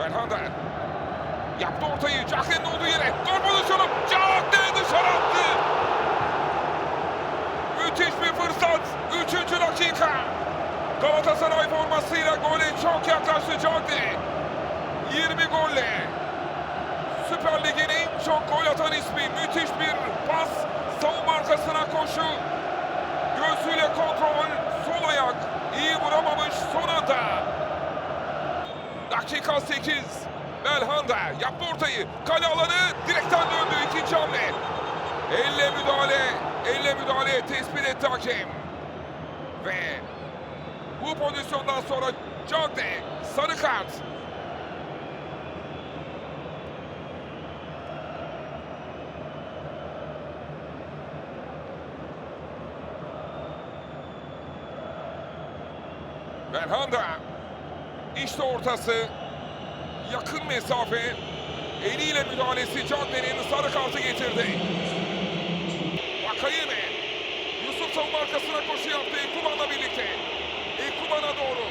Belhanda. Yaptı ortayı. Cahre'nin olduğu yere. Gol pozisyonu. Cahre dışarı attı. Müthiş bir fırsat. Üçüncü dakika. Galatasaray formasıyla gole çok yaklaştı Cahre. 20 golle. Süper Lig'in en çok gol atan ismi. Müthiş bir pas. Savunma arkasına koşu. Göğsüyle kontrol. Sol ayak. İyi vuramamış son anda. Dakika 8. Belhanda yaptı ortayı. Kale alanı direkten döndü ikinci hamle. Elle müdahale. Elle müdahale tespit etti hakem. Ve bu pozisyondan sonra Cagne sarı kart. Belhanda. İşte ortası. Yakın mesafe. Eliyle müdahalesi Cagne'nin sarı kartı getirdi. Vakayeme. Yusuf savunma arkasına koşu yaptı Ekuban'la birlikte. Ekuban'a doğru.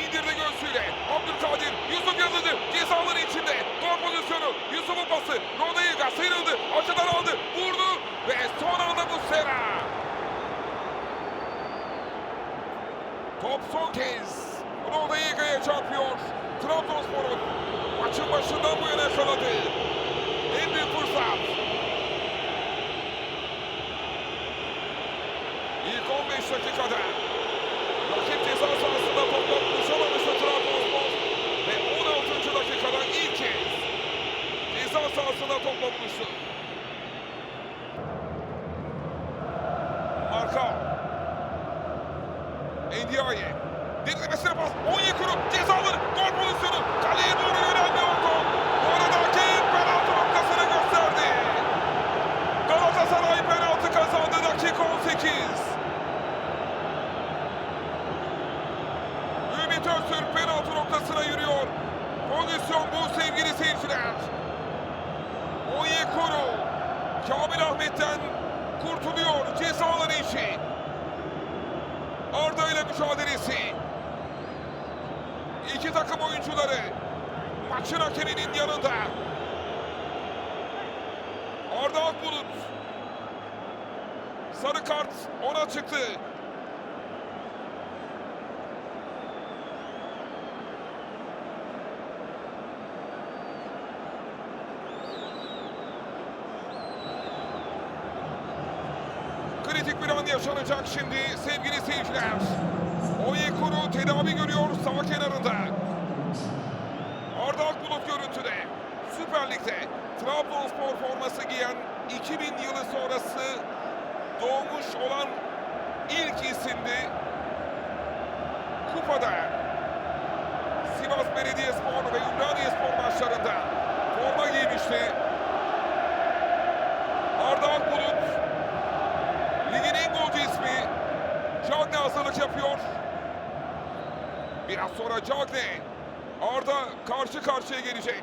İndirdi göğsüyle. Abdülkadir. Yusuf yazıldı. Cezaların içinde. Gol pozisyonu. Yusuf'un pası. Rodaiga sıyrıldı. Açıdan aldı. Vurdu. Ve son anda bu sera. Top son kez Rodaiga'ya çarpıyor. Trabzonspor'un maçın başından bu yana yakaladı. En büyük fırsat. İlk 15 dakikada rakip ceza sahasında topla buluşamamıştı Trabzonspor. Ve 16. dakikada ilk kez ceza sahasında topla buluştu. Marka Ndiaye. Derinlemesine pas. Onyekuru cezaları. Gol pozisyonu. Kaleye doğru yönelmiyor top. Bu arada hakem penaltı noktasını gösterdi. Galatasaray penaltı kazandı dakika 18. Ümit Öztürk penaltı noktasına yürüyor. Pozisyon bu sevgili seyirciler. Onyekuru. Kamil Ahmet'ten kurtuluyor cezaları içi. Arda ile mücadelesi. İki takım oyuncuları maçın hakeminin yanında. Arda Akbulut. Sarı kart ona çıktı. Kritik bir an yaşanacak şimdi sevgili seyirciler. Onyekuru tedavi görüyor sağ kenarında. Arda Akbulut görüntüde. Süper Lig'de Trabzonspor forması giyen 2000 yılı sonrası doğmuş olan ilk isimdi. Kupada Sivas Belediyespor ve Ümraniyespor maçlarında forma giymişti. Arda Akbulut Ligin en golcü ismi Cagne hazırlık yapıyor. Biraz sonra Cagne Arda karşı karşıya gelecek.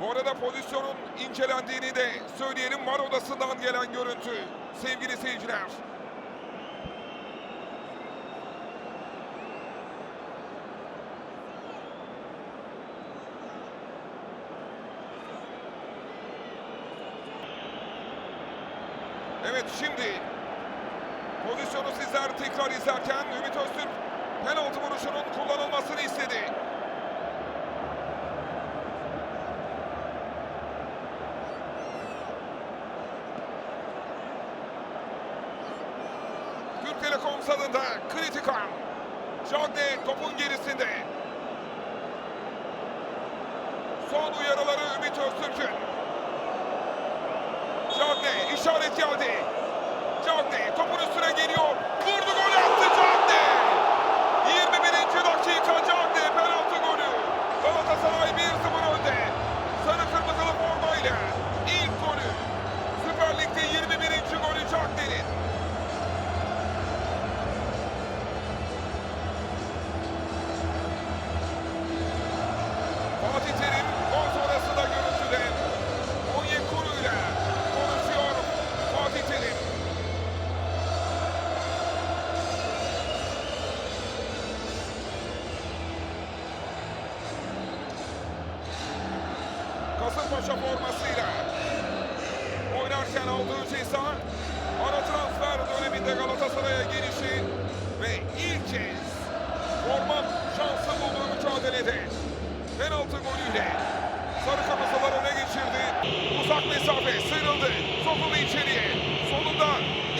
Bu arada pozisyonun incelendiğini de söyleyelim. Var odasından gelen görüntü sevgili seyirciler. Evet şimdi Pozisyonu sizler tekrar izlerken Ümit Öztürk penaltı vuruşunun kullanılmasını istedi. Türk Telekom stadında kritik an. Cagne topun gerisinde. Son uyarıları Ümit Öztürk'ün. Cagne işaret geldi. Cagne topun Fatih Terim gol sonrasında görüntüde Onyekuru ile konuşuyor Fatih Terim. Kasımpaşa formasıyla oynarken aldığı ceza ara transfer döneminde Galatasaray'a gelişi ve ilk kez forma şansı bulduğu mücadelede penaltı golüyle sarı kırmızılar öne geçirdi. Uzak mesafe sıyrıldı. Sokuldu içeriye. Sonunda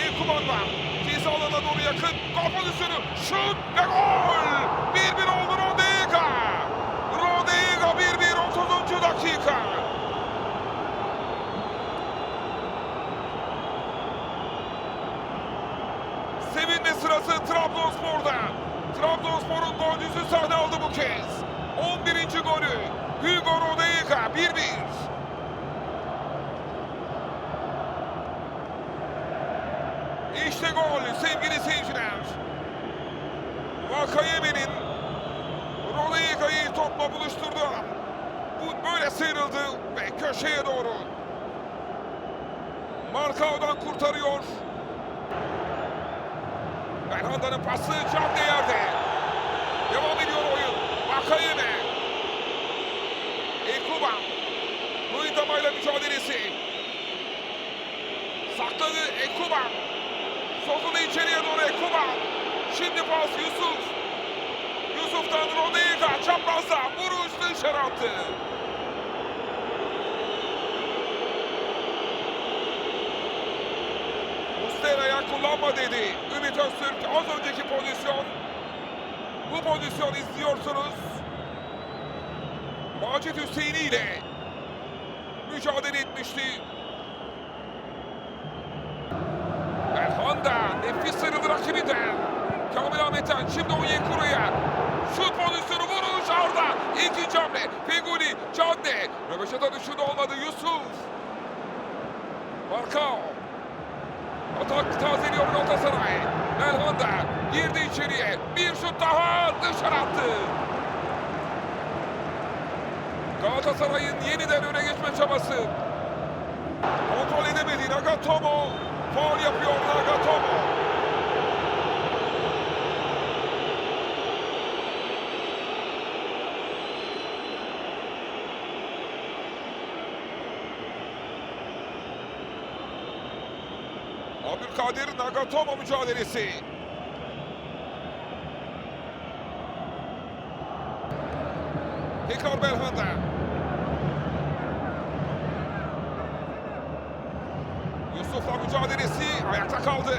Ekuban var. Ceza alanına doğru yakın. Gol pozisyonu. Şut ve gol. 1-1 oldu Rodega. Rodega 1-1 30. dakika. Sevinme sırası Trabzonspor'da. Trabzonspor'un golcüsü sahne aldı bu kez. 11. golü Hugo Rodega 1-1. İşte gol sevgili seyirciler. Vakayeme'nin Rodega'yı topla buluşturdu. Bu böyle sıyrıldı ve köşeye doğru. Markao'dan kurtarıyor. Belhanda'nın pası Can yerde. Devam ediyor oyun. Vakayeme. Ekuban. Luidama ile mücadelesi. Sakladı Ekuban. Sokuldu içeriye doğru Ekuban. Şimdi pas Yusuf. Yusuf'tan Rodega çaprazda vuruş dışarı attı. Mustera'ya kullanma dedi. Ümit Öztürk az önceki pozisyon. Bu pozisyon izliyorsunuz. Macit Hüseyin'i ile mücadele etmişti. Belhanda nefis sıyrıldı rakibinden. Kamil Ahmet'ten şimdi Onyekuru'ya. Şut pozisyonu vuruş Arda. İkinci hamle. Feguli, Cande. Röveşata düşündü olmadı Yusuf. Markao. Atak tazeliyor Galatasaray. Belhanda girdi içeriye. Bir şut daha dışarı attı. Galatasaray'ın yeniden öne geçme çabası. Kontrol edemedi Nagatomo. Faul yapıyor Nagatomo. Abdülkadir Nagatomo mücadelesi. Tekrar Belhanda. Yusuf'la mücadelesi ayakta kaldı.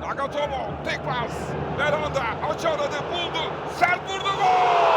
Nagatomo tek pas. Belhanda açı aradı buldu. Sert vurdu gol!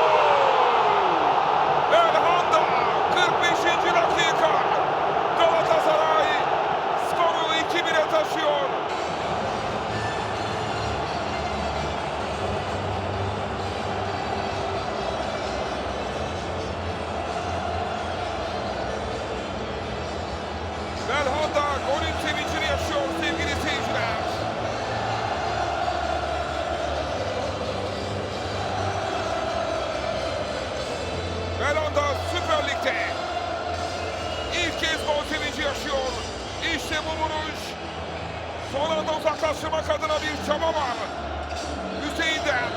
Bu vuruş. Son anda uzaklaştırmak adına bir çaba var. Hüseyin'den.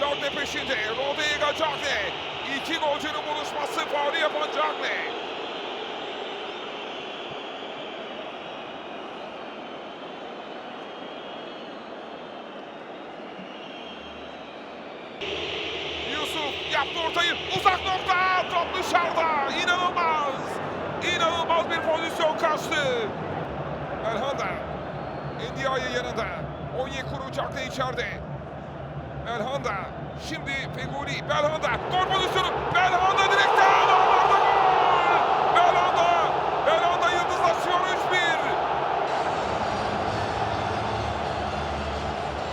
Cagne peşinde. Rodega Cagne. İki golcünün buluşması faulü yapan Cagne. Yaptı ortayı. Uzak nokta. Top dışarıda. İnanılmaz. İnanılmaz bir pozisyon kaçtı. Belhanda. Ndiaye yanında. Onyekuru Cagne içeride. Belhanda. Şimdi Feguli. Belhanda. Gol pozisyonu. Belhanda direkten. Ağlarda gol. Belhanda. Belhanda yıldızlaşıyor 3-1.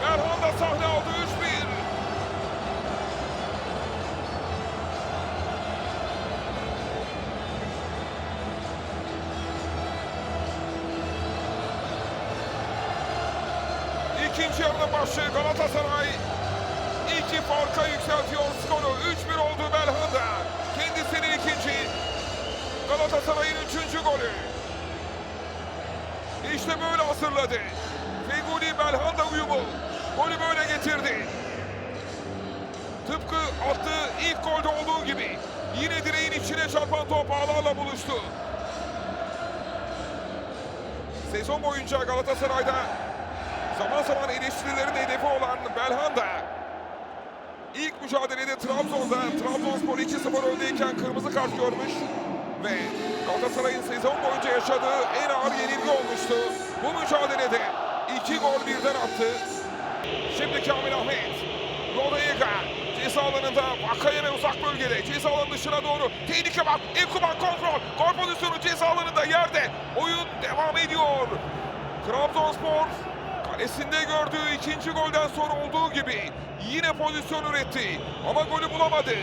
Belhanda sahne aldı 3-1. İkinci yarının başı Galatasaray iki farka yükseltiyor skoru. 3-1 oldu Belhanda. Kendisinin ikinci. Galatasaray'ın üçüncü golü. İşte böyle hazırladı. Feguli Belhanda uyumu. Golü böyle getirdi. Tıpkı attığı ilk golde olduğu gibi. İçine çarpan top ağlarla buluştu. Sezon boyunca Galatasaray'da zaman zaman eleştirilerin hedefi olan Belhanda ilk mücadelede Trabzon'da Trabzonspor 2-0 öndeyken kırmızı kart görmüş ve Galatasaray'ın sezon boyunca yaşadığı en ağır yenilgi olmuştu. Bu mücadelede iki gol birden attı. Şimdi Kamil Ahmet. Rodaiga ceza alanında Vakayeme uzak bölgede ceza alanının dışına doğru tehlike var. Ekuban kontrol. Gol pozisyonu ceza alanında yerde. Oyun devam ediyor. Trabzonspor kalesinde gördüğü ikinci golden sonra olduğu gibi yine pozisyon üretti. Ama golü bulamadı.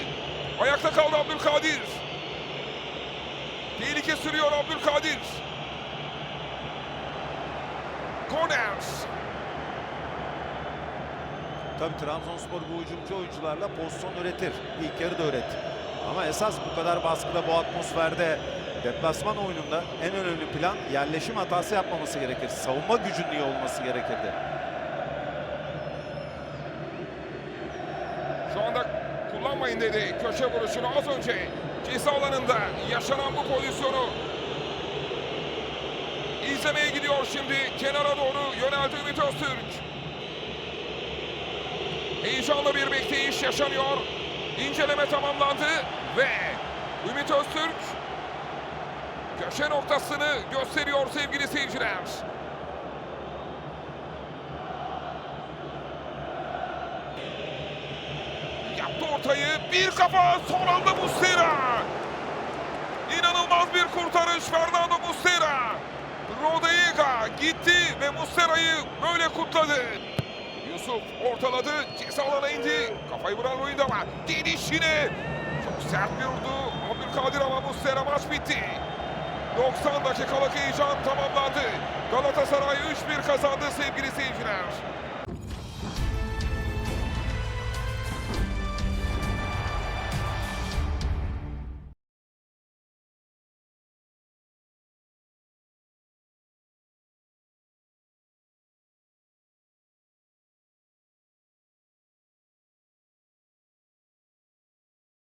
Ayakta kaldı Abdülkadir. Tehlike sürüyor Abdülkadir. Korner. Tabii Trabzonspor bu hücumcu oyuncularla pozisyon üretir. İlk yarı da üretti. Ama esas bu kadar baskıda bu atmosferde deplasman oyununda en önemli plan yerleşim hatası yapmaması gerekir. Savunma gücünün iyi olması gerekirdi. Şu anda kullanmayın dedi köşe vuruşunu az önce ceza alanında yaşanan bu pozisyonu izlemeye gidiyor şimdi kenara doğru yöneldi Ümit Öztürk. Heyecanlı bir bekleyiş yaşanıyor. İnceleme tamamlandı ve Ümit Öztürk köşe noktasını gösteriyor sevgili seyirciler. Yaptı ortayı. Bir kafa son anda Muslera. İnanılmaz bir kurtarış Fernando Muslera. Rodaiga gitti ve Muslera'yı böyle kutladı. Yusuf ortaladı. Ceza alana indi. Kafayı vuran oyunda var. Geniş yine. Çok sert bir vurdu. Abdülkadir ama Muslera maç bitti. 90 dakikalık heyecan tamamlandı. Galatasaray 3-1 kazandı sevgili seyirciler.